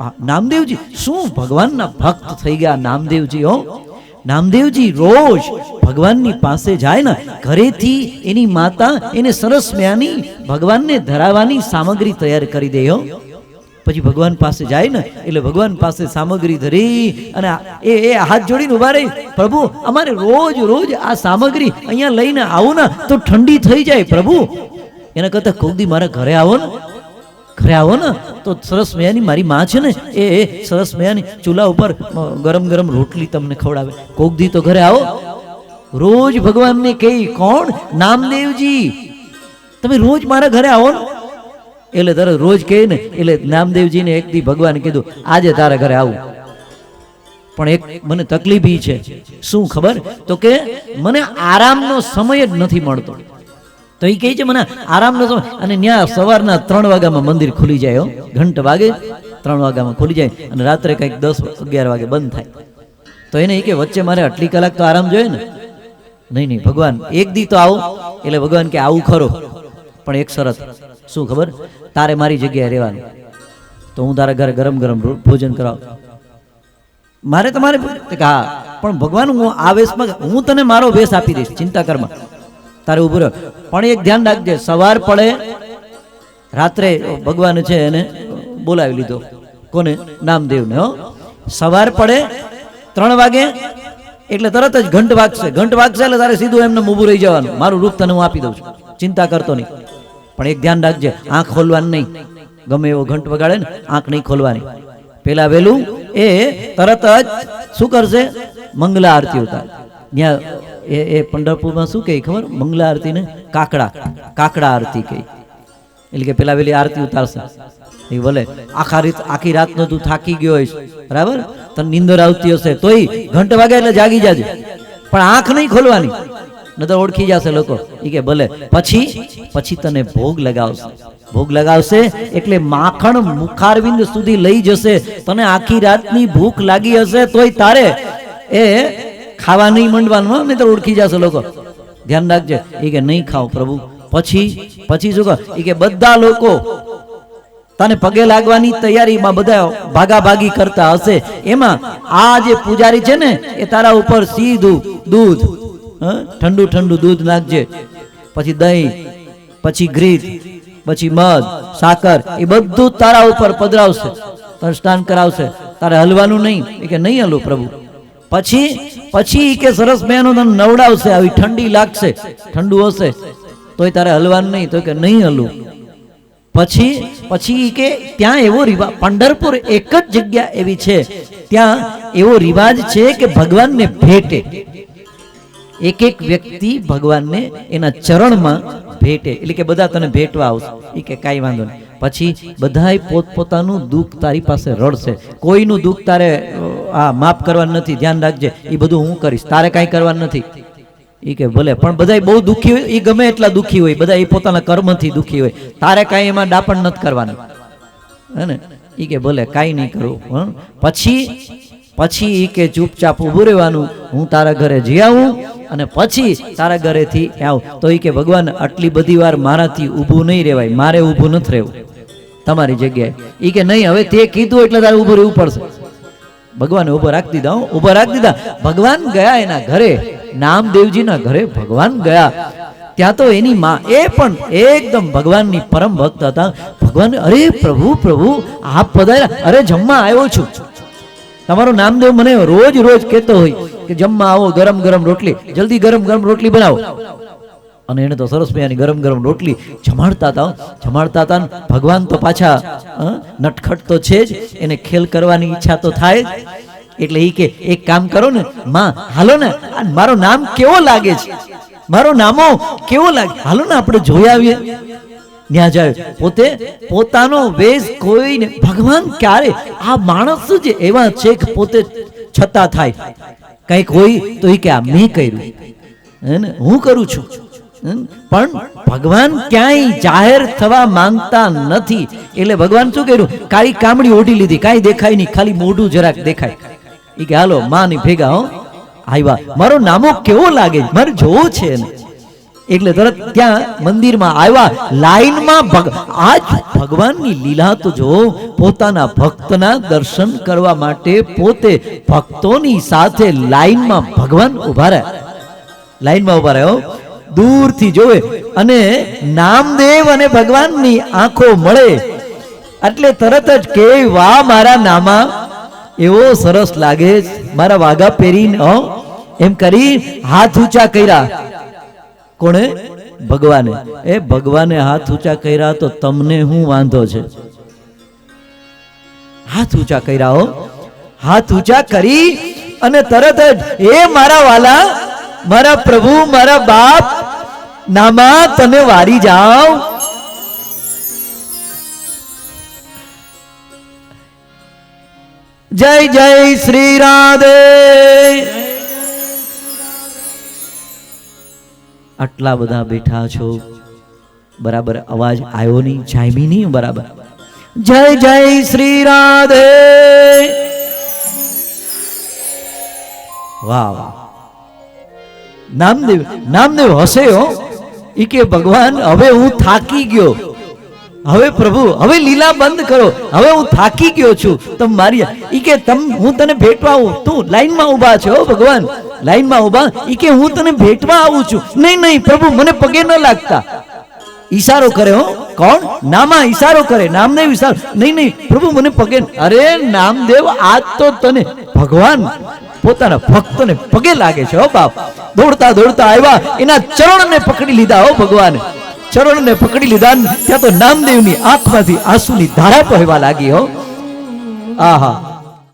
નામદેવજી, શું ભગવાનના ભક્ત થઈ ગયા નામદેવજી, હો? નામદેવજી રોજ ભગવાનની પાસે જાય ને, ઘરેથી એની માતા એને સરસ મયાની ભગવાનને ધરાવવાની સામગ્રી તૈયાર કરી દે પછી ભગવાન પાસે જાય ને, એટલે ભગવાન પાસે સામગ્રી ધરી અને એ એ હાથ જોડીને ઊભા રહી. પ્રભુ, અમારે રોજ રોજ આ સામગ્રી અહીંયા લઈને આવું ને, તો ઠંડી થઈ જાય, પ્રભુ. એના કરતા કોક દી મારા ઘરે આવો ને. ઘરે આવો ને, તો સરસ મયાની મારી માં છે ને, એ સરસ મયાની ચૂલા ઉપર ગરમ ગરમ રોટલી તમને ખવડાવે. કોક દી તો ઘરે આવો. રોજ ભગવાનને કહી, કોણ? નામદેવજી. તમે રોજ મારા ઘરે આવો ને. એટલે તારે રોજ કહે ને, એટલે નામદેવજીને એક દી ભગવાને કીધું, આજે તારા ઘરે આવું. પણ એક મને તકલીફ છે. શું ખબર? તો કે, મને આરામનો સમય જ નથી મળતો. તો એ કહે છે, મને આરામનો સમય અને ત્યાં સવારના ત્રણ વાગ્યામાં મંદિર ખુલી જાય ઘંટ વાગે, ત્રણ વાગ્યામાં ખુલી જાય અને રાત્રે કંઈક દસ, અગિયાર વાગે બંધ થાય. તો એને એ કે વચ્ચે મારે આટલી કલાક તો આરામ જોઈએ ને? નહીં નહીં, ભગવાન, એક દી તો આવો. એટલે ભગવાન કે આવું ખરો. પણ એક શરત, શું ખબર? તારે મારી જગ્યાએ રહેવાનું. તો હું તારા ઘરે ગરમ ગરમ ભોજન કરાવ. મારે તમારે હા, પણ ભગવાન, હું આ વેશમાં, હું તને મારો વેશ આપી દઈશ, ચિંતા કરમાં તારે ઉભું રહ્યો પણ એક ધ્યાન રાખજે, સવાર પડે, રાત્રે ભગવાન છે એને બોલાવી લીધો, કોને? નામદેવને, હો. સવાર પડે, ત્રણ વાગે, એટલે તરત જ ઘંટ વાગશે. ઘંટ વાગશે એટલે તારે સીધું એમને ઊભું રહી જવાનું. મારું રૂપ તને હું આપી દઉં છું. ચિંતા કરતો નહીં. પણ એક ધ્યાન રાખજે, આંખ ખોલવાની નહીં. ગમે એવો ઘંટ વગાડે ને, આંખ નહીં ખોલવાની. પેલા વહેલું એ તરત જ શું કરશે? મંગલા આરતી ઉતાર. ત્યાં એ એ પંઢરપુરમાં શું કહે ખબર? મંગલા આરતીને કાકડા કાકડા આરતી કહે. એટલે કે પેલા પેલી આરતી ઉતારશે. એ ભલે, આખા રીત, આખી રાતનો તું થાકી ગયો હોઈશ. બરાબર? તને નીંદર આવતી હશે, તોય ઘંટ વાગે એટલે જાગી જાજે. પણ આંખ નહીં ખોલવાની. નતર ઓળખી જશે લોકો. એ કે ભલે, પછી પછી તને ભોગ લગાવશે. ભોગ લગાવશે એટલે માખણ મુખારવિંદ સુધી લઈ જશે. તને આખી રાતની ભૂખ લાગી હશે, તોય તારે, એ ખાવા નહીં મંડવાનું હો, નહીંતર ઓળખી જશે લોકો. ધ્યાન રાખજે એ કે નહીં ખાવ પ્રભુ. પછી પછી શું કહો? એ કે બધા લોકો તને પગે લાગવાની તૈયારીમાં બધા ભાગાભાગી કરતા હશે. એમાં આ જે પૂજારી છે ને એ તારા ઉપર સીધું દૂધ? ઠંડુ ઠંડુ દૂધ નાખજે. પછી દહીં પછી ગ્રીત પછી મધ સાકર એ બધું તારા ઉપર પધરાવશે. તને સ્નાન કરાવશે. તારે હલવાનું નહીં. એ કે નહીં હલું પ્રભુ. પછી પછી કે સરસ મહેનો તને નવડાવશે, આવી ઠંડી લાગશે, ઠંડુ હશે, તોય તારે હલવાનું નહીં તો કે નહીં હલવું. પછી પછી કે ત્યાં એવો રિવાજ પંઢરપુર એક જ જગ્યા એવી છે, ત્યાં એવો રિવાજ છે કે ભગવાનને ભેટે. એક એક વ્યક્તિ ભગવાનને એના ચરણમાં ભેટે. એટલે કે બધા તને ભેટવા આવશે. એ કે કાંઈ વાંધો નહીં. પછી બધાય પોતપોતાનું દુઃખ તારી પાસે રડશે. કોઈનું દુઃખ તારે આ માફ કરવાનું નથી, ધ્યાન રાખજે. એ બધું હું કરીશ. તારે કાંઈ કરવાનું નથી. એ કે ભલે, પણ બધાય બહુ દુઃખી હોય એ ગમે એટલા દુઃખી હોય બધા એ પોતાના કર્મથી દુઃખી હોય. તારે કાંઈ એમાં ડાપણ નથી કરવાનું. હે ને? એ કે ભલે, કાંઈ નહીં કરવું? પછી પછી એ કે ચૂપચાપ ઊભું રહેવાનું. હું તારા ઘરે જઈ આવું અને પછી તારા ઘરેથી આવું. તો એ કે ભગવાન, આટલી બધી વાર મારાથી ઊભું નહીં રહેવાય. મારે ઊભું નથી રહેવું. તમારી જગ્યાએ. એ કે નહીં, હવે તે કીધું એટલે તારે ઊભું રહેવું પડશે. ભગવાને ઊભો રાખી દીધા હું, ઊભો રાખી દીધા. ભગવાન ગયા એના ઘરે, નામદેવજીના ઘરે ભગવાન ગયા. ત્યાં તો એની માં, એ પણ એકદમ ભગવાનની પરમ ભક્ત હતા. ભગવાન, અરે પ્રભુ પ્રભુ, આપ પધાર્યા. અરે જમવા આવ્યો છું. તમારું નામદેવ મને રોજ રોજ કહેતો હોય કે જમવા આવો, ગરમ ગરમ રોટલી. જલ્દી ગરમ ગરમ રોટલી બનાવો. અને એને તો સરસ મજાની ગરમ ગરમ રોટલી જમાડતા હતા જમાડતા હતા ભગવાન તો પાછા નટખટ તો છે જ, એને ખેલ કરવાની ઈચ્છા તો થાય જ. એટલે એ કે, એક કામ કરો ને, માં, હાલો ને મારો નામ કેવો લાગે છે? મારો નામો કેવો લાગે? હાલો ને, આપણે જોઈ આવીએ. ત્યાં જાય. પોતે પોતાનો વેશ કોઈને, ભગવાન ક્યારે? આ માણસ જ એવા છે પોતે છતાં થાય. કંઈક હોય તો એ કે, આ મેં કર્યું. હે ને? હું કરું છું? પણ ભગવાન ક્યાંય જાહેર થવા માંગતા નથી. એટલે ભગવાન શું કર્યું? કાળી કામડી ઓઢી લીધી. કાંઈ દેખાય નહીં. ખાલી મોઢું જરાક દેખાય. એ કે, હાલો, માં ની ભેગા, હો. આવ્યા મારો નામો કેવો લાગે? મારે જોવો છે એટલે તરત ત્યાં મંદિરમાં આવ્યા લાઈનમાં આજ ભગવાનની લીલા તો જો, પોતાના ભક્તના દર્શન કરવા માટે પોતે ભક્તોની સાથે લાઈનમાં ભગવાન ઊભા રહ્યા. લાઈનમાં ઊભા રહ્યો દૂરથી જોવે અને નામદેવ અને ભગવાનની આંખો મળે. એટલે તરત જ કે, વાહ, મારા નામા. એવો સરસ લાગે મારા વાઘા પહેરીને એમ કરી હાથ ઊંચા કર્યા. કોણે? ભગવાને. એ ભગવાને હાથ ઊંચા કર્યા તો તમને હું વાંધો છે? હાથ ઊંચા કર્યા, હો. હાથ ઊંચા કરી અને તરત જ, એ મારા વાલા, મારા પ્રભુ, મારા બાપ નામા તમે વારી જાઓ. જય જય શ્રી રાધે. આટલા બધા બેઠા છો. બરાબર, અવાજ આવ્યો નહીં, જામી નહીં, બરાબર. જય જય શ્રી રાધે. વાહ વાહ. નામદેવ નામદેવ હશે હો. ઈ કે, ભગવાન, હવે હું થાકી ગયો. હવે પ્રભુ, હવે લીલા બંધ કરો. હવે હું થાકી ગયો છું. તમ મારી ઈ કે, તમ, હું તને ભેટવા આવું. તું લાઈનમાં ઊભા છે, હો ભગવાન. લાઈનમાં ઊભા? ઈ કે, હું તને ભેટવા આવું છું. નહીં નહીં, પ્રભુ, મને પગે ન લાગતા. ઈશારો કરે, હો. કોણ? નામા ઈશારો કરે. નામદેવ ઈશારો નહીં નહીં, પ્રભુ, મને પગે અરે, નામદેવ, આજ તો તને. ભગવાન પોતાના ભક્તને પગે લાગે છે. હો બાપ, દોડતા દોડતા આવ્યા. એના ચરણને પકડી લીધા, હો ભગવાન. ચરણને પકડી લીધા ત્યાં તો નામદેવની આંખમાંથી આંસુની ધારા પહેવા લાગી, હો. આહા.